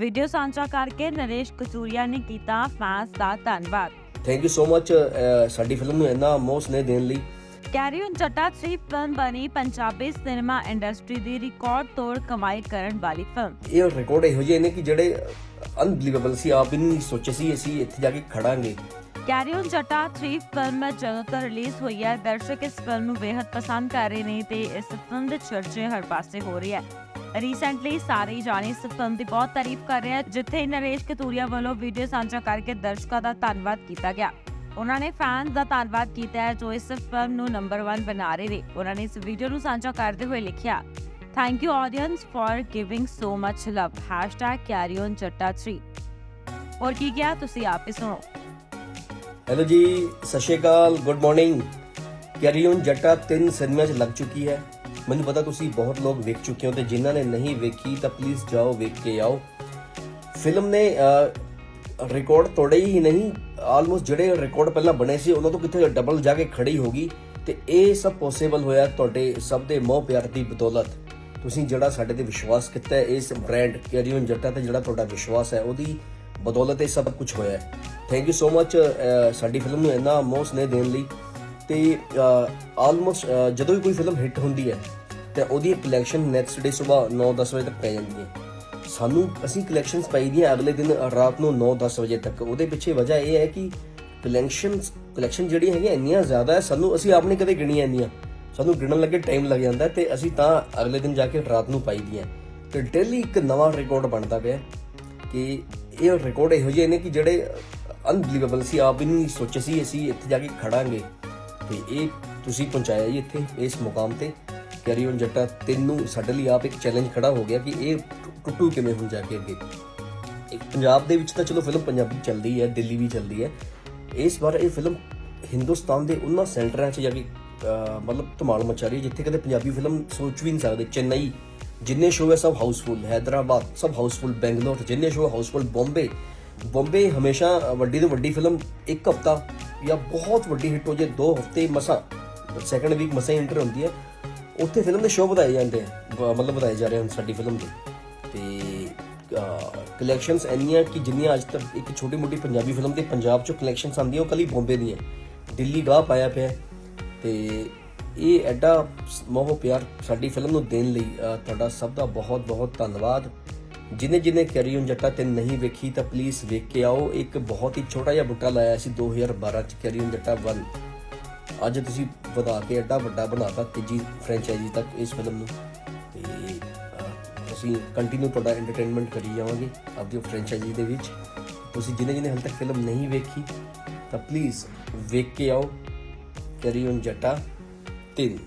Video ਸਾਂਝਾ ਕਰਕੇ ਨਰੇਸ਼ ਕਸੂਰੀਆ ਨੇ ਕੀਤਾ ਫੈਨਸ ਦਾ ਧੰਨਵਾਦ। ਥੈਂਕ ਯੂ ਸੋ ਮਚ ਸਾਡੀ ਫਿਲਮ ਨੂੰ ਇੰਨਾ ਮੋਹ ਸਨੇਹ ਦੇਣ ਲਈ। ਕੈਰੀ ਔਨ ਜੱਟਾ 3 ਫਿਲਮ ਬਣੀ ਪੰਜਾਬੀ ਸਿਨੇਮਾ ਇੰਡਸਟਰੀ ਦੀ ਰਿਕਾਰਡ ਤੋੜ ਕਮਾਈ ਕਰਨ ਵਾਲੀ ਫਿਲਮ ਇਹ ਰਿਕਾਰਡ ਇਹੋ ਜਿਹੇ ਨੇ ਕਿ ਜਿਹੜੇ ਅਨਬਲੀਵੇਬਲ ਸੀ ਆਪ ਵੀ ਨਹੀਂ ਸੋਚੇ ਸੀ ਅਸੀਂ ਇੱਥੇ ਜਾ ਕੇ ਖੜਾਂਗੇ। ਕੈਰੀ ਔਨ ਜੱਟਾ 3 ਫਿਲਮ ਜਦੋਂ ਤੋਂ ਰਿਲੀਜ਼ ਹੋਈ ਹੈ ਦਰਸ਼ਕ ਇਸ ਫਿਲਮ ਨੂੰ ਬੇहद ਪਸੰਦ ਕਰ ਰਹੇ ਨੇ ਤੇ ਇਸ ਫਿਲਮ ਦੇ ਚਰਚੇ ਹਰ ਪਾਸੇ ਹੋ ਰਹੀ ਹੈ। ਰੀਸੈਂਟਲੀ ਸਾਰੇ ਹੀ ਜਾਣੇ ਇਸ ਫਿਲਮ ਦੀ ਬਹੁਤ ਤਾਰੀਫ ਕਰ ਰਹੇ ਆ, ਜਿੱਥੇ ਨਰੇਸ਼ ਕਤੂਰੀਆ ਵੱਲੋਂ ਵੀਡੀਓ ਸਾਂਝਾ ਕਰਕੇ ਦਰਸ਼ਕਾਂ ਦਾ ਧੰਨਵਾਦ ਕੀਤਾ ਗਿਆ। ਉਹਨਾਂ ਨੇ ਫੈਨਸ ਦਾ ਧੰਨਵਾਦ ਕੀਤਾ ਹੈ ਜੋ ਇਸ ਫਿਲਮ ਨੂੰ ਨੰਬਰ 1 ਬਣਾ ਰਹੇ ਨੇ। ਉਹਨਾਂ ਨੇ ਇਸ ਵੀਡੀਓ ਨੂੰ ਸਾਂਝਾ ਕਰਦੇ ਹੋਏ ਲਿਖਿਆ thank you audience for giving so much love #carryonchatta3 ਔਰ ਕੀ ਕਿਹਾ ਤੁਸੀਂ ਆਪ ਸੁਣੋ। ਹੈਲੋ ਜੀ ਸਸ਼ੇਕਾਲ good morning carry on Jatta 3 cinema 'ਚ ਲੱਗ ਚੁੱਕੀ ਹੈ। ਮੈਨੂੰ ਪਤਾ ਤੁਸੀਂ ਬਹੁਤ ਲੋਕ ਵੇਖ ਚੁੱਕੇ ਹੋ ਤੇ ਜਿਨ੍ਹਾਂ ਨੇ ਨਹੀਂ ਵੇਖੀ ਤਾਂ ਪਲੀਜ਼ ਜਾਓ ਵੇਖ ਕੇ ਆਓ। ਫਿਲਮ ਨੇ ਰਿਕਾਰਡ ਤੋੜੇ ਹੀ ਨਹੀਂ ਆਲਮੋਸਟ ਜਿਹੜੇ ਰਿਕਾਰਡ ਪਹਿਲਾਂ ਬਣੇ ਸੀ, ਉਹਨਾਂ ਤੋਂ ਕਿਤੇ ਡਬਲ ਜਾ ਕੇ ਖੜੀ ਹੋ ਗਈ। ਤੇ ਇਹ ਸਭ ਪੋਸੀਬਲ ਹੋਇਆ ਤੁਹਾਡੇ ਸਭ ਦੇ ਮੋਹ ਪਿਆਰ ਦੀ ਬਦੌਲਤ। ਤੁਸੀਂ ਜਿਹੜਾ ਸਾਡੇ ਤੇ ਵਿਸ਼ਵਾਸ ਕੀਤਾ ਹੈ, ਇਸ ਬ੍ਰਾਂਡ ਕੈਰੀ ਔਨ ਜੱਟਾ ਤੇ ਜਿਹੜਾ ਤੁਹਾਡਾ ਵਿਸ਼ਵਾਸ ਹੈ, ਉਹਦੀ ਬਦੌਲਤ ਇਹ ਸਭ ਕੁਝ ਹੋਇਆ ਹੈ। ਥੈਂਕ ਯੂ ਸੋ ਮੱਚ ਸਾਡੀ ਫਿਲਮ ਨੂੰ ਇੰਨਾ ਮੋਹ ਸਨੇਹ ਦੇਣ ਲਈ। ਤੇ ਆਲਮੋਸਟ ਜਦੋਂ ਵੀ ਕੋਈ ਫਿਲਮ ਹਿੱਟ ਹੁੰਦੀ ਹੈ ਤੇ ਉਹਦੀ ਕਲੈਕਸ਼ਨ ਨੈਕਸਟ ਡੇ ਸਵੇਰ 9-10 ਵਜੇ ਤੱਕ ਪੈ ਜਾਂਦੀ ਹੈ। ਸਾਨੂੰ, ਅਸੀਂ ਕਲੈਕਸ਼ਨਸ ਪਾਈਦੀਆਂ ਅਗਲੇ ਦਿਨ ਰਾਤ ਨੂੰ 9-10 ਵਜੇ ਤੱਕ। ਉਹਦੇ ਪਿੱਛੇ ਵਜ੍ਹਾ ਇਹ ਹੈ ਕਿ ਕਲੈਕਸ਼ਨਸ ਕਲੈਕਸ਼ਨ ਜਿਹੜੀਆਂ ਹੈਗੀਆਂ ਇੰਨੀਆਂ ਜ਼ਿਆਦਾ ਹੈ, ਸਾਨੂੰ, ਅਸੀਂ ਆਪ ਕਦੇ ਗਿਣੀਆਂ ਇੰਨੀਆਂ। ਸਾਨੂੰ ਗਿਣਨ ਲੱਗੇ ਟਾਈਮ ਲੱਗ ਜਾਂਦਾ ਹੈ ਤੇ ਅਸੀਂ ਤਾਂ ਅਗਲੇ ਦਿਨ ਜਾ ਕੇ ਰਾਤ ਨੂੰ ਪਾਈਦੀਆਂ ਤੇ ਡੇਲੀ ਇੱਕ ਨਵਾਂ ਰਿਕਾਰਡ ਬਣਦਾ ਪਿਆ ਕਿ ਇਹ ਰਿਕਾਰਡ ਇਹੋ ਜਿਹੇ ਨੇ ਕਿ ਜਿਹੜੇ ਅਨਬਲੀਵੇਬਲ ਸੀ, ਆਪ ਵੀ ਨਹੀਂ ਸੋਚੇ ਸੀ, ਅਸੀਂ ਇੱਥੇ ਜਾ ਕੇ ਖੜਾਂਗੇ। ਤੇ ਇਹ ਤੁਸੀਂ ਪਹੁੰਚਾਇਆ ਜੀ ਇੱਥੇ, ਇਸ ਮੁਕਾਮ ਤੇ। ਕੈਰੀ ਔਨ ਜੱਟਾ, ਤੈਨੂੰ ਸਾਡੇ ਲਈ ਆਪ ਇੱਕ ਚੈਲੰਜ ਖੜਾ ਹੋ ਗਿਆ ਕਿ ਇਹ ਟੁੱਟੂ ਕਿਵੇਂ ਹੋ ਜਾ ਕੇ ਅੱਗੇ? ਇੱਕ ਪੰਜਾਬ ਦੇ ਵਿੱਚ ਤਾਂ ਚਲੋ ਫਿਲਮ ਪੰਜਾਬੀ ਚੱਲਦੀ ਹੈ, ਦਿੱਲੀ ਵੀ ਚੱਲਦੀ ਹੈ। ਇਸ ਵਾਰ ਇਹ ਫਿਲਮ ਹਿੰਦੁਸਤਾਨ ਦੇ ਉਹਨਾਂ ਸੈਂਟਰਾਂ 'ਚ ਜਾ ਕੇ ਮਤਲਬ ਧਮਾਲ ਮਚਾ ਰਹੀ ਹੈ, ਜਿੱਥੇ ਕਦੇ ਪੰਜਾਬੀ ਫਿਲਮ ਸੋਚ ਵੀ ਨਹੀਂ ਸਕਦੇ। ਚੇਨਈ, ਜਿੰਨੇ ਸ਼ੋਅ ਹੈ ਸਭ ਹਾਊਸਫੁੱਲ ਹੈਦਰਾਬਾਦ ਸਭ ਹਾਊਸਫੁੱਲ ਬੈਂਗਲੌਰ ਜਿੰਨੇ ਸ਼ੋਅ ਹਾਊਸਫੁੱਲ ਬੰਬੇ ਬੰਬੇ ਹਮੇਸ਼ਾ ਵੱਡੀ ਤੋਂ ਵੱਡੀ ਫਿਲਮ ਇੱਕ ਹਫਤਾ ਜਾਂ ਬਹੁਤ ਵੱਡੀ ਹਿੱਟ ਹੋ ਜੇ ਦੋ ਹਫ਼ਤੇ ਮਸਾ ਸੈਕੰਡ ਵੀਕ ਮਸਾ ਇੰਟਰ ਹੁੰਦੀ ਹੈ। ਉੱਥੇ ਫਿਲਮ ਦੇ ਸ਼ੋਅ ਵਧਾਏ ਜਾਂਦੇ ਆ। ਮਤਲਬ ਵਧਾਏ ਜਾ ਰਹੇ ਹਨ ਸਾਡੀ ਫਿਲਮ ਦੇ। ਤੇ ਕਲੈਕਸ਼ਨਸ ਇੰਨੀਆਂ ਕਿ ਜਿੰਨੀਆਂ ਅੱਜ ਤੱਕ ਇੱਕ ਛੋਟੀ ਮੋਟੀ ਪੰਜਾਬੀ ਫਿਲਮ ਦੇ ਪੰਜਾਬ ਚੋਂ ਕਲੈਕਸ਼ਨਸ ਆਉਂਦੀਆਂ, ਉਹ ਕੱਲੀ ਬੰਬੇ ਦੀਆਂ। ਦਿੱਲੀ ਗਾਹ ਪਾਇਆ ਪਿਆ। ਹੈ। ਤੇ ਇਹ ਐਡਾ ਮੋਹ ਪਿਆਰ ਸਾਡੀ ਫਿਲਮ ਨੂੰ ਦੇਣ ਲਈ ਤੁਹਾਡਾ ਸਭ ਦਾ ਬਹੁਤ ਬਹੁਤ ਧੰਨਵਾਦ। ਜਿਨੇ ਜਿਨੇ ਕੈਰੀ ਔਨ ਜੱਟਾ ਤੇ ਨਹੀਂ ਵੇਖੀ ਤਾਂ ਪਲੀਜ਼ ਵੇਖ ਕੇ ਆਓ। ਇੱਕ ਬਹੁਤ ਹੀ ਛੋਟਾ ਜਿਹਾ ਬੁੱਟਾ ਲਾਇਆ ਸੀ 2012 ਚ ਕੈਰੀ ਔਨ ਜੱਟਾ 1 ਅੱਜ ਤੁਸੀਂ ਵਧਾ ਕੇ ਐਡਾ ਵੱਡਾ ਬਣਾਤਾ ਤੀਜੀ ਫਰੈਂਚਾਈਜ਼ੀ ਤੱਕ ਇਸ ਫਿਲਮ ਨੂੰ। ਤੇ ਅਸੀਂ ਕੰਟੀਨਿਊ ਤੁਹਾਡਾ ਐਂਟਰਟੇਨਮੈਂਟ ਕਰੀ ਜਾਵਾਂਗੇ ਆਪਦੀ ਫਰੈਂਚਾਈਜ਼ੀ ਦੇ ਵਿੱਚ। ਤੁਸੀਂ ਜਿਨੇ ਜਿਨੇ ਹਾਲੇ ਤੱਕ ਫਿਲਮ ਨਹੀਂ ਵੇਖੀ, ਤਾਂ ਪਲੀਜ਼ ਵੇਖ ਕੇ ਆਓ। ਕਰੀ ਔਨ ਜੱਟਾ 3